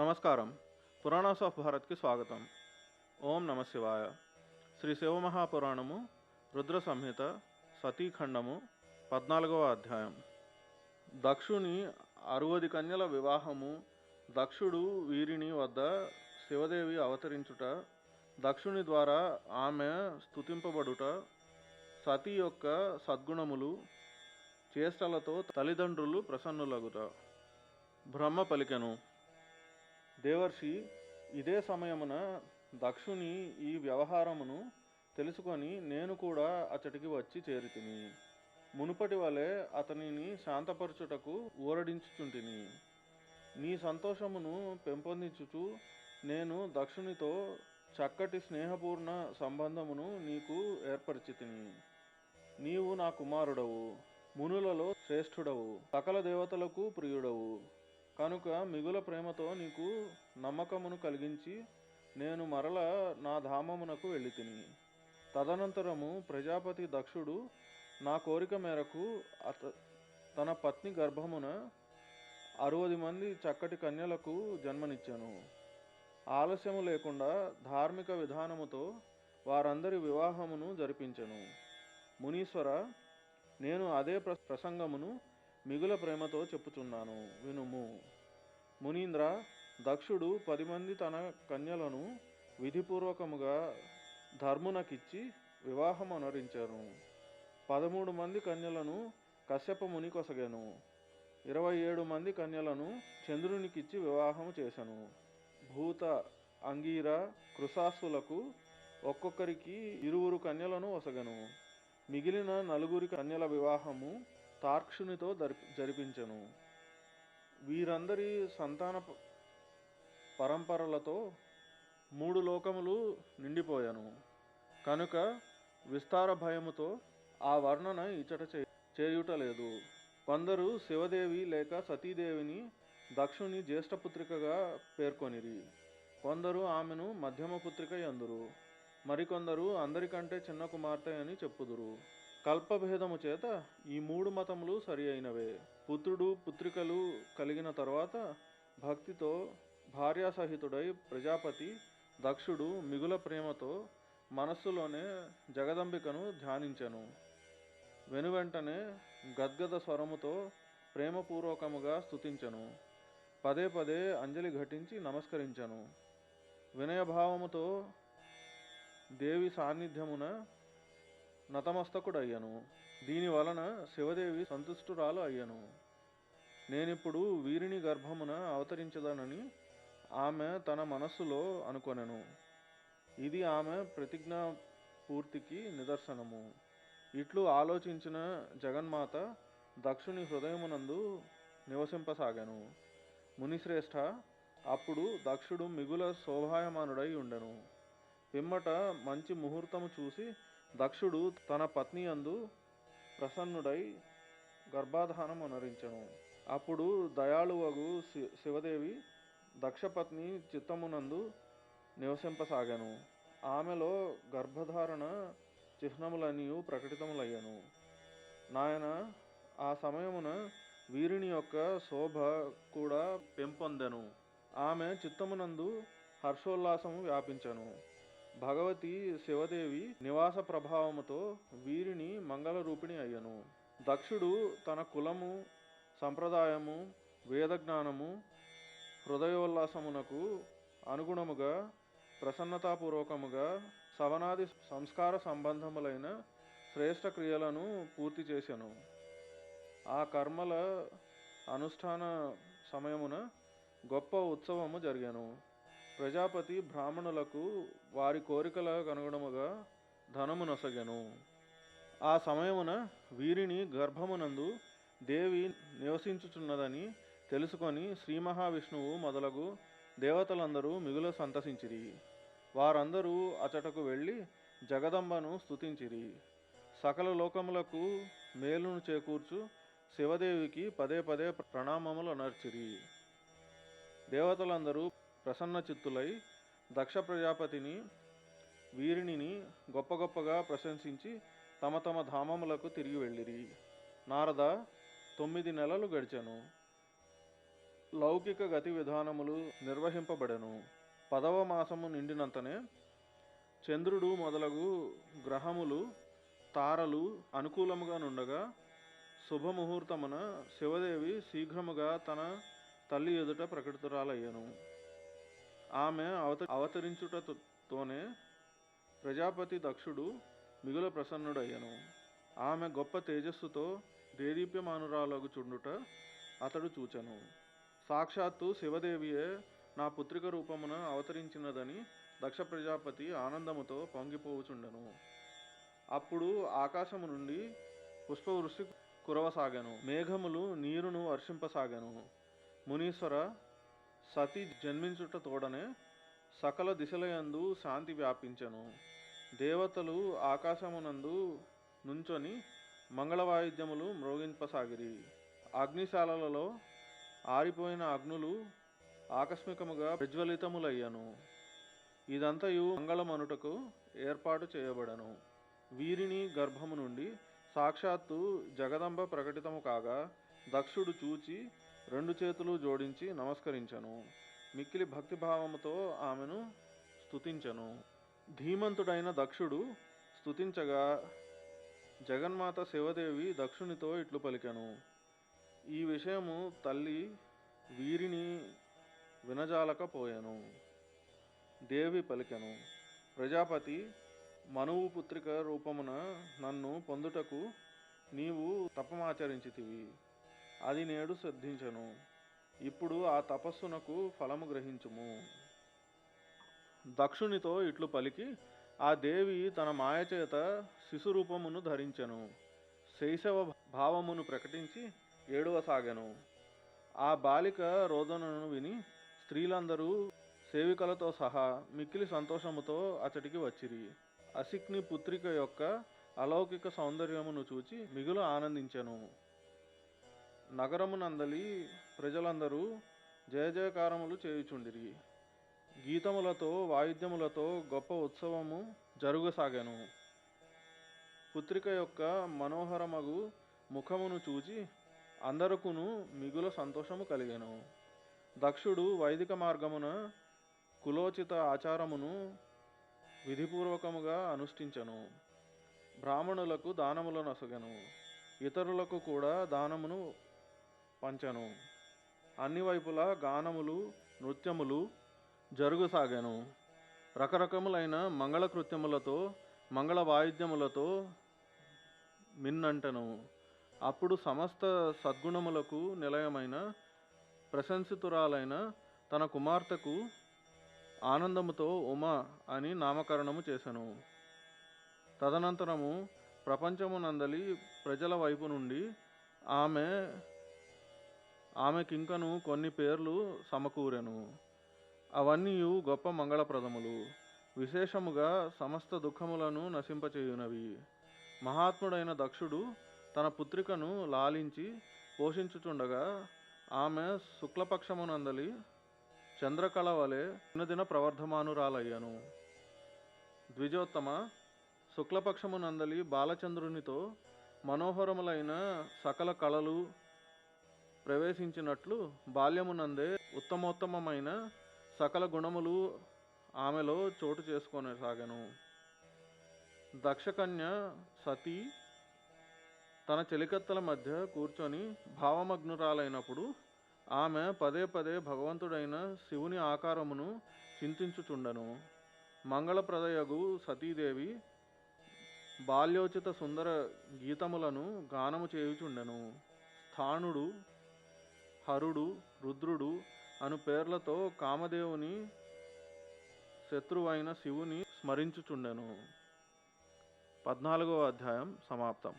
నమస్కారం. పురాణాస్ ఆఫ్ భారత్కి స్వాగతం. ఓం నమ శివాయ. శ్రీ శివమహాపురాణము రుద్ర సంహిత సతీఖండము పద్నాలుగవ అధ్యాయం. దక్షుని అరువది కన్యల వివాహము దక్షుడు వీరిని వద్ద శివదేవి అవతరించుట దక్షుని ద్వారా ఆమె స్తుతింపబడుట సతీ యొక్క సద్గుణములు చేష్టలతో తల్లిదండ్రులు ప్రసన్నులగుట. బ్రహ్మ పలికెను. దేవర్షి ఇదే సమయమున దక్షుని ఈ వ్యవహారమును తెలుసుకొని నేను కూడా అతడికి వచ్చి చేరితిని. మునుపటి వలె అతనిని శాంతపరచుటకు ఊరడించుచుంటిని. నీ సంతోషమును పెంపొందించుచు నేను దక్షునితో చక్కటి స్నేహపూర్ణ సంబంధమును నీకు ఏర్పరిచితిని. నీవు నా కుమారుడవు మునులలో శ్రేష్ఠుడవు సకల దేవతలకు ప్రియుడవు. కనుక మిగుల ప్రేమతో నీకు నమ్మకమును కలిగించి నేను మరల నా ధామమునకు వెళ్ళి తిని తదనంతరము ప్రజాపతి దక్షుడు నా కోరిక మేరకు అత తన పత్ని గర్భమున అరవది మంది చక్కటి కన్యలకు జన్మనిచ్చాను. ఆలస్యము లేకుండా ధార్మిక విధానముతో వారందరి వివాహమును జరిపించెను. మునీశ్వర నేను అదే ప్ర ప్రసంగమును మిగుల ప్రేమతో చెప్పుచున్నాను. వినుము. మునీంద్ర దక్షుడు పది మంది తన కన్యలను విధిపూర్వకముగా ధర్మునకిచ్చి వివాహం అనరించాను పదమూడు మంది కన్యలను కశ్యప ముని కొసగాను. ఇరవై ఏడు మంది కన్యలను చంద్రునికిచ్చి వివాహము చేశాను భూత అంగీర కృశాసులకు ఒక్కొక్కరికి ఇరువురు కన్యలను ఒసగను. మిగిలిన నలుగురి కన్యల వివాహము తార్క్షునితో జరిపించను జరిపించెను. వీరందరి సంతాన పరంపరలతో మూడు లోకములు నిండిపోయాను. కనుక విస్తార భయముతో ఆ వర్ణన ఇచ్చట చే చేయుట లేదు కొందరు శివదేవి లేక సతీదేవిని దక్షుని జ్యేష్ఠపుత్రికగా పేర్కొనిరి. కొందరు ఆమెను మధ్యమ పుత్రిక ఎందురు మరికొందరు అందరికంటే చిన్న కుమార్తె అని చెప్పుదురు. కల్పభేదము చేత ఈ మూడు మతములు సరి అయినవే. పుత్రుడు పుత్రికలు కలిగిన తర్వాత భక్తితో భార్యాసహితుడై ప్రజాపతి దక్షుడు మిగుల ప్రేమతో మనస్సులోనే జగదంబికను ధ్యానించెను. వెనువెంటనే గద్గద స్వరముతో ప్రేమపూర్వకముగా స్థుతించను పదే పదే అంజలి ఘటించి నమస్కరించెను. వినయభావముతో దేవి సాన్నిధ్యమున నతమస్తకుడయ్యను. దీని వలన శివదేవి సంతుష్టురాలు అయ్యను. నేనిప్పుడు వీరిని గర్భమున అవతరించదనని ఆమె తన మనస్సులో అనుకొనెను. ఇది ఆమె ప్రతిజ్ఞ పూర్తికి నిదర్శనము. ఇట్లు ఆలోచించిన జగన్మాత దక్షుని హృదయమునందు నివసింపసాగాను. మునిశ్రేష్ఠ అప్పుడు దక్షుడు మిగుల శోభాయమానుడై ఉండెను. పిమ్మట మంచి ముహూర్తము చూసి దక్షుడు తన పత్ని అందు ప్రసన్నుడై గర్భాధానం అనరించెను. అప్పుడు దయాళువగు శి- శివదేవి దక్షపత్ని చిత్తమునందు నివసింపసాగాను. ఆమెలో గర్భధారణ చిహ్నములనియు ప్రకటితములయ్యను. నాయన ఆ సమయమున వీరిని యొక్క శోభ కూడా పెంపొందెను. ఆమె చిత్తమునందు హర్షోల్లాసము వ్యాపించెను. భగవతి శివదేవి నివాస ప్రభావముతో వీరిని మంగళ రూపిణి అయ్యను. దక్షుడు తన కులము సంప్రదాయము వేదజ్ఞానము హృదయోల్లాసమునకు అనుగుణముగా ప్రసన్నతాపూర్వకముగా సవనాది సంస్కార సంబంధములైన శ్రేష్ట క్రియలను పూర్తి చేసెను. ఆ కర్మల అనుష్ఠాన సమయమున గొప్ప ఉత్సవము జరిగాను. ప్రజాపతి బ్రాహ్మణులకు వారి కోరికలకు అనుగుణముగా ధనము నొసగెను. ఆ సమయమున వీరిని గర్భమునందు దేవి నివసించుచున్నదని తెలుసుకొని శ్రీ మహావిష్ణువు మొదలగు దేవతలందరూ మిగుల సంతసించిరి. వారందరూ అచటకు వెళ్ళి జగదంబను స్తుతించిరి. సకల లోకములకు మేలును చేకూర్చు శివదేవికి పదే పదే ప్రణామములు అనర్చిరి. దేవతలందరూ ప్రసన్న చిత్తులై దక్ష ప్రజాపతిని వీరిని గొప్ప గొప్పగా ప్రశంసించి తమ తమ ధామములకు తిరిగి వెళ్ళిరి. నారద తొమ్మిది నెలలు గడిచెను. లౌకిక గతి విధానములు నిర్వహింపబడెను. పదవ మాసము నిండినంతనే చంద్రుడు మొదలగు గ్రహములు తారలు అనుకూలముగా నుండగా శుభముహూర్తమున శివదేవి శీఘ్రముగా తన తల్లి ఎదుట ప్రకటితురాలయ్యను. ఆమె అవత అవతరించుటతోనే ప్రజాపతి దక్షుడు మిగుల ప్రసన్నుడయ్యను. ఆమె గొప్ప తేజస్సుతో దేదీప్యమానురాలకు చుండుట అతడు చూచెను. సాక్షాత్తు శివదేవియే నా పుత్రిక రూపమున అవతరించినదని దక్ష ప్రజాపతి ఆనందముతో పొంగిపోవుచుండెను. అప్పుడు ఆకాశము నుండి పుష్పవృష్టి కురవసాగాను. మేఘములు నీరును వర్షింపసాగాను. మునీశ్వర సతి జన్మించుట తోడనే సకల దిశలయందు శాంతి వ్యాపించను. దేవతలు ఆకాశమునందు నుంచొని మంగళవాయిద్యములు మ్రోగింపసాగిరి. అగ్నిశాలలలో ఆరిపోయిన అగ్నులు ఆకస్మికముగా ప్రజ్వలితములయ్యను. ఇదంతయు మంగళమనుటకు ఏర్పాటు చేయబడను. వీరిని గర్భము నుండి సాక్షాత్తు జగదంబ ప్రకటితము కాగా దక్షుడు చూచి రెండు చేతులు జోడించి నమస్కరించను. మిక్కిలి భక్తిభావముతో ఆమెను స్తుతించను. ధీమంతుడైన దక్షుడు స్తుతించగా జగన్మాత శివదేవి దక్షునితో ఇట్లు పలికెను. ఈ విషయము తల్లి వీరిని వినజాలకపోయాను. దేవి పలికెను. ప్రజాపతి మనువు పుత్రిక రూపమున నన్ను పొందుటకు నీవు తపమాచరించితివి. అది నేడు సిద్ధించను ఇప్పుడు ఆ తపస్సునకు ఫలము గ్రహించుము. దక్షునితో ఇట్లు పలికి ఆ దేవి తన మాయచేత శిశురూపమును ధరించెను. శైశవ భావమును ప్రకటించి ఏడవసాగెను. ఆ బాలిక రోదనను విని స్త్రీలందరూ సేవికలతో సహా మిక్కిలి సంతోషముతో అతడికి వచ్చిరి. అసిక్ని పుత్రిక యొక్క అలౌకిక సౌందర్యమును చూచి మిగులు ఆనందించెను. నగరమునందలి ప్రజలందరూ జయ జయకారములు చేయుచుండిరి. గీతములతో వాయిద్యములతో గొప్ప ఉత్సవము జరుగసాగాను. పుత్రిక యొక్క మనోహరమగు ముఖమును చూచి అందరకును మిగుల సంతోషము కలిగాను. దక్షుడు వైదిక మార్గమున కులోచిత ఆచారమును విధిపూర్వకముగా అనుష్ఠించను. బ్రాహ్మణులకు దానములను నసగను. ఇతరులకు కూడా దానమును పంచెను. అన్ని వైపులా గానములు నృత్యములు జరుగుసాగాను. రకరకములైన మంగళ కృత్యములతో మంగళ వాయిద్యములతో మిన్నంటను. అప్పుడు సమస్త సద్గుణములకు నిలయమైన ప్రశంసితురాలైన తన కుమార్తెకు ఆనందముతో ఉమ అని నామకరణము చేసెను. తదనంతరము ప్రపంచమునందలి ప్రజల వైపు నుండి ఆమె ఆమెకింకను కొన్ని పేర్లు సమకూరెను. అవన్నీ గొప్ప మంగళప్రదములు. విశేషముగా సమస్త దుఃఖములను నశింపచేయునవి. మహాత్ముడైన దక్షుడు తన పుత్రికను లాలించి పోషించుచుండగా ఆమె శుక్లపక్షమునందలి చంద్రకళ వలె దినదిన ప్రవర్ధమానురాలయ్యను. ద్విజోత్తమ శుక్లపక్షమునందలి బాలచంద్రునితో మనోహరములైన సకల కళలు ప్రవేశించినట్లు బాల్యమునందే ఉత్తమోత్తమమైన సకల గుణములు ఆమెలో చోటు చేసుకొనసాగను. దక్షకన్య సతీ తన చెలికత్తల మధ్య కూర్చొని భావమగ్నురాలైనప్పుడు ఆమె పదే పదే భగవంతుడైన శివుని ఆకారమును చింతించుచుండను. మంగళప్రదయగు సతీదేవి బాల్యోచిత సుందర గీతములను గానము చేయుచుండెను. స్థాణుడు హరుడు రుద్రుడు అను పేర్లతో కామదేవుని శత్రువైన శివుని స్మరించుచుండెను. పద్నాలుగవ అధ్యాయం సమాప్తం.